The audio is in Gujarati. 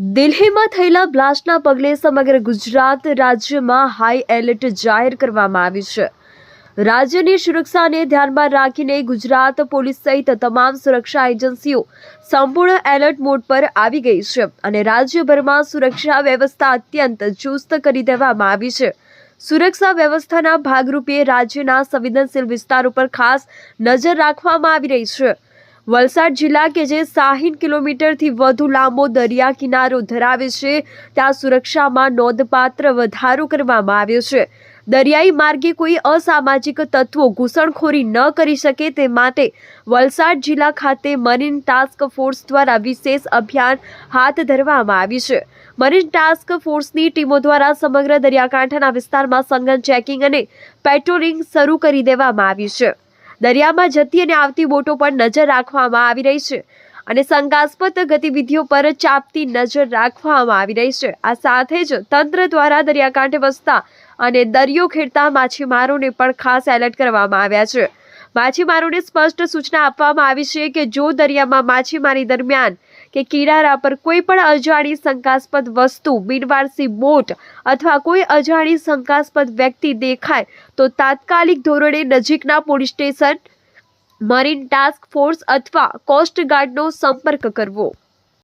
દિલ્હીમાં થયેલા બ્લાસ્ટના પગલે સમગ્ર ગુજરાત રાજ્યમાં હાઈ એલર્ટ જાહેર કરવામાં આવ્યું છે. રાજ્યની સુરક્ષાને ધ્યાનમાં રાખીને ગુજરાત પોલીસ સહિત તમામ સુરક્ષા એજન્સીઓ સંપૂર્ણ એલર્ટ મોડ પર આવી ગઈ છે અને રાજ્યભરમાં સુરક્ષા વ્યવસ્થા અત્યંત ચુસ્ત કરી દેવામાં આવી છે. સુરક્ષા વ્યવસ્થાના ભાગરૂપે રાજ્યના સંવેદનશીલ વિસ્તારો પર ખાસ નજર રાખવામાં આવી રહી છે. વલસાડ જિલ્લા કે જે સાહીઠ કિલોમીટરથી વધુ લાંબો દરિયા કિનારો ધરાવે છે, ત્યાં સુરક્ષામાં નોંધપાત્ર વધારો કરવામાં આવ્યો છે. દરિયાઈ માર્ગે કોઈ અસામાજિક તત્વો ઘૂસણખોરી ન કરી શકે તે માટે વલસાડ જિલ્લા ખાતે મરીન ટાસ્ક ફોર્સ દ્વારા વિશેષ અભિયાન હાથ ધરવામાં આવ્યું છે. મરીન ટાસ્ક ફોર્સની ટીમો દ્વારા સમગ્ર દરિયાકાંઠાના વિસ્તારમાં સંઘન ચેકિંગ અને પેટ્રોલિંગ શરૂ કરી દેવામાં આવ્યું છે. દરિયામાં જતી અને આવતી બોટો પર નજર રાખવામાં આવી રહી છે અને શંકાસ્પદ ગતિવિધિઓ પર ચાપતી નજર રાખવામાં આવી રહી છે. આ સાથે જ તંત્ર દ્વારા દરિયાકાંઠે વસતા અને દરિયો ખેડતા માછીમારોને પણ ખાસ એલર્ટ કરવામાં આવ્યા છે. માછીમારોને સ્પષ્ટ સૂચના આપવામાં આવી છે કે જો દરિયામાં માછીમારી દરમિયાન કે કિનારા પર કોઈ પણ અજાણી શંકાસ્પદ વસ્તુ, બિનવારસી બોટ અથવા કોઈ અજાણી શંકાસ્પદ વ્યક્તિ દેખાય તો તાત્કાલિક ધોરણે નજીકના police station, marine task force અથવા કોસ્ટગાર્ડનો સંપર્ક કરવો.